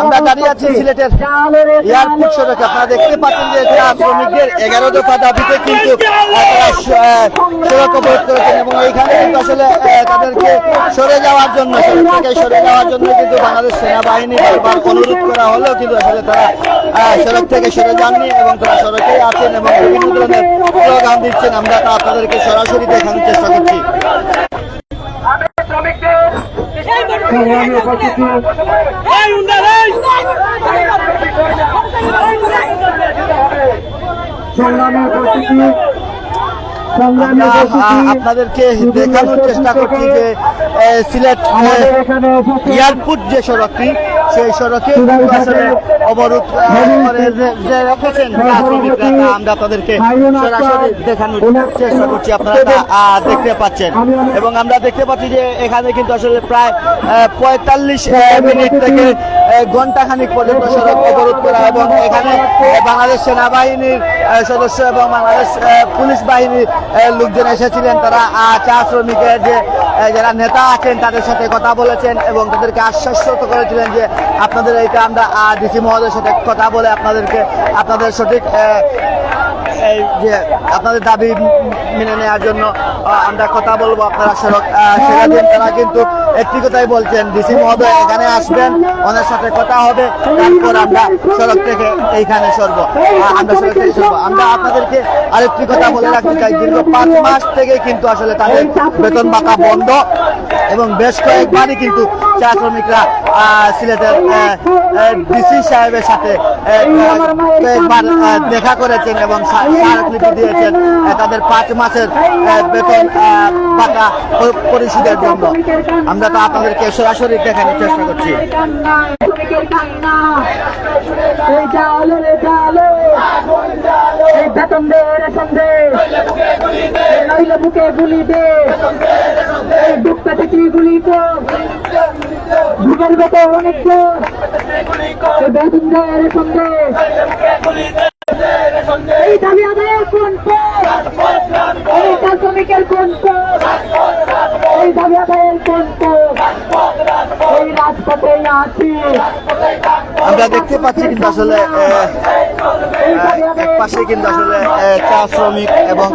আমরা দাঁড়িয়ে আছি সিলেটের দেখতে পাচ্ছেন যে শ্রমিকদের এগারো দফা দাবিতে কিন্তু সড়ক সরে যাওয়ার জন্য থেকে সরে যাওয়ার জন্য কিন্তু বাংলাদেশ সেনাবাহিনী বারবার অনুরোধ করা হলেও কিন্তু আসলে সড়ক থেকে সরে যাননি এবং তারা সড়কেই আছেন এবং বিভিন্ন ধরনের দিচ্ছেন আমরা আপনাদেরকে সরাসরি দেখানোর চেষ্টা করছি। সংগ্রামী উপস্থিতি সংগ্রামী উপস্থিতি আপনাদেরকে দেখানোর চেষ্টা করছি যে সিলেট এয়ারপোর্ট যে সড়কটি সেই সড়কে অবরোধ করে রেখেছেন আমরা আপনাদেরকে সরাসরি দেখানোর চেষ্টা করছি। আপনারা দেখতে পাচ্ছেন। এবং আমরা দেখতে পাচ্ছি যে এখানে কিন্তু আসলে প্রায় পঁয়তাল্লিশ মিনিট থেকে ঘণ্টা খানিক পর্যন্ত সড়ক অবরোধ করা এবং এখানে বাংলাদেশ সেনাবাহিনীর সদস্য এবং বাংলাদেশ পুলিশ বাহিনীর লোকজন এসেছিলেন। তারা চা শ্রমিকের যে যারা নেতা আছেন, তাদের সাথে কথা বলেছেন এবং তাদেরকে আশ্বস্ত করেছিলেন যে আপনাদের এইটা আমরা ডিসি মহোদয়ের সাথে কথা বলে আপনাদেরকে আপনাদের সঠিক এই যে আপনাদের দাবি মেনে নেওয়ার জন্য আমরা কথা বলব আপনারা সড়ক সেরা দিন তারা কিন্তু একটি কথাই বলছেন ডিসি মহোদয় এখানে আসবেন ওনার সাথে কথা হবে তারপর আমরা সড়ক থেকে এইখানে সরবো। আমরা সড়ক থেকে সরবো। আমরা আপনাদেরকে আরেকটি কথা বলে রাখতে চাই দীর্ঘ পাঁচ মাস থেকে কিন্তু আসলে তাদের বেতন বাঁকা বন্ধ এবং বেশ কয়েকবারই কিন্তু চা শ্রমিকরা সিলেটের ডিসি সাহেবের সাথে কয়েকবার দেখা করেছেন এবং স্মারকলিপি দিয়েছেন তাদের পাঁচ মাসের বেতন আহ, বাঁকা প- পরিশোধের জন্য। আমরা তো আপনাদেরকে সরাসরি দেখানোর চেষ্টা করছি। দে দে বুকে গুলি দে গুলি বেতে অনেক বেতন দে রেশন দে এই দাবি আদায়ের কোন পথ? এই চা শ্রমিকের কোন পথ? এই দাবি আদায়ের কোন পথ? এই রাজপথে আছি আমরা দেখতে পাচ্ছি কিন্তু আসলে এক পাশে কিন্তু আসলে চা শ্রমিক এবং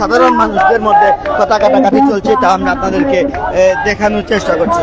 সাধারণ মানুষদের মধ্যে কথা কাটাকাটি চলছে, তা আমরা আপনাদেরকে দেখানোর চেষ্টা করছি।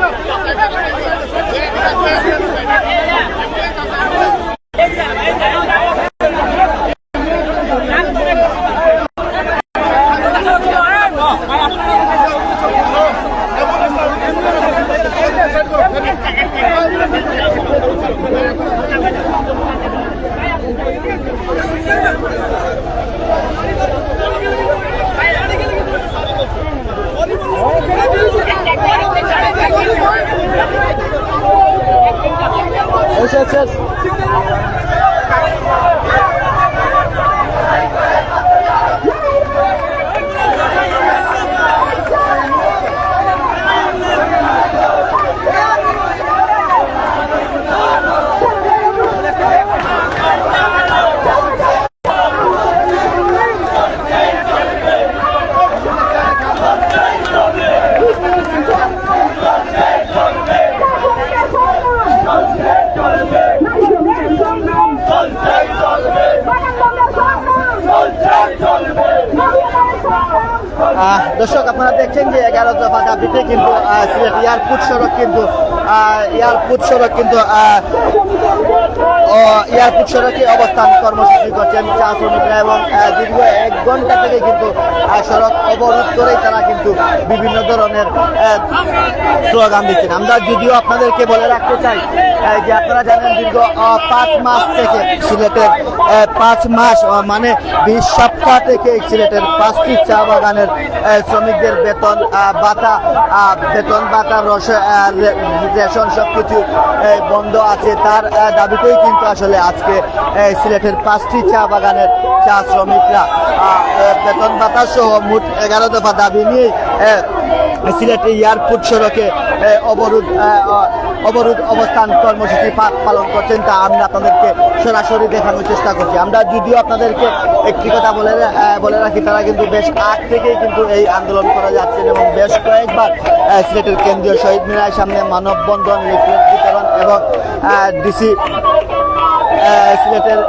আহ, দর্শক, আপনারা দেখছেন যে এগারো দফা দাবিতে কিন্তু সিলেট এয়ারপোর্ট সড়ক কিন্তু এয়ারপোর্ট সড়ক কিন্তু এয়ারপোর্ট সড়কে অবস্থান কর্মসূচি করছেন চা শ্রমিকরা এবং দীর্ঘ এক ঘণ্টা থেকে কিন্তু সড়ক অবরোধ করেই তারা কিন্তু বিভিন্ন ধরনের স্লোগান দিচ্ছেন। আমরা যদিও আপনাদেরকে বলে রাখতে চাই যে আপনারা জানেন দীর্ঘ পাঁচ মাস থেকে সিলেটের পাঁচ মাস মানে বিশ সপ্তাহ থেকে সিলেটের পাঁচটি চা বাগানের শ্রমিকদের বেতন বাতা বেতন বাতা রস রেশন, সবকিছু বন্ধ আছে। তার দাবিতেই কিন্তু আসলে আজকে সিলেটের পাঁচটি চা বাগানের চা শ্রমিকরা বেতন ভাতা সহ মোট এগারো দফা দাবি নিয়ে সিলেট এয়ারপোর্ট সড়কে অবরোধ অবরোধ অবস্থান কর্মসূচি পালন করছেন তা আমরা আপনাদেরকে সরাসরি দেখানোর চেষ্টা করছি। আমরা যদিও আপনাদেরকে একটি কথা বলে বলে রাখি, তারা কিন্তু বেশ আগ থেকেই কিন্তু এই আন্দোলন করা যাচ্ছেন এবং বেশ কয়েকবার সিলেটের কেন্দ্রীয় শহীদ মিনার সামনে মানববন্ধন লিফলেট বিতরণ এবং ডিসি সিলেটের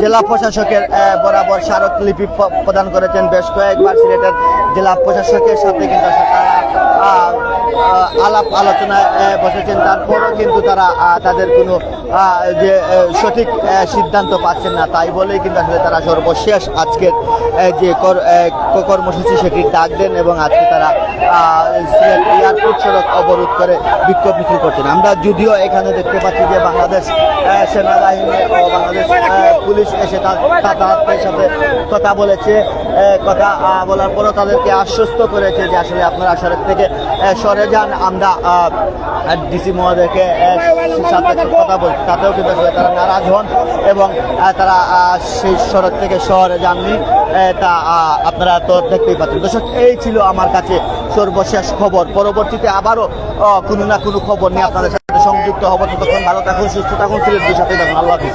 জেলা প্রশাসকের বরাবর স্মারকলিপি প্রদান করেছেন বেশ কয়েকবার সিলেটের জেলা প্রশাসকের সাথে কিন্তু আলাপ আলোচনায় বসেছেন। তারপরও কিন্তু তারা তাদের কোনো যে সঠিক সিদ্ধান্ত পাচ্ছেন না তাই বলেই কিন্তু আসলে তারা সর্বশেষ আজকের যে কর্মসূচি সেটির ডাক দেন এবং আজকে তারা এয়ারপোর্ট সড়ক অবরোধ করে বিক্ষোভ মিছিল করছেন। আমরা যদিও এখানে দেখতে পাচ্ছি যে বাংলাদেশ সেনাবাহিনী ও বাংলাদেশ পুলিশ এসে তাদের সাথে কথা বলেছে কথা বলার পরও তাদেরকে আশ্বস্ত করেছে যে আসলে আপনারা সড়ক থেকে সরে যান। আমরা ডিসি মহোদয়কে কথা বলছি তাতেও কিন্তু তারা নারাজ হন এবং তারা সেই সড়ক থেকে শহরে যাননি। তা আপনারা তো দেখতেই পাচ্ছেন। দর্শক এই ছিল আমার কাছে সর্বশেষ খবর। পরবর্তীতে আবারও কোনো না কোনো খবর নিয়ে আপনাদের সাথে সংযুক্ত হব। ততক্ষণ ভালো থাকুন সুস্থ থাকুন সিলেটের সাথে থাকুন। আল্লাহ হাফিজ।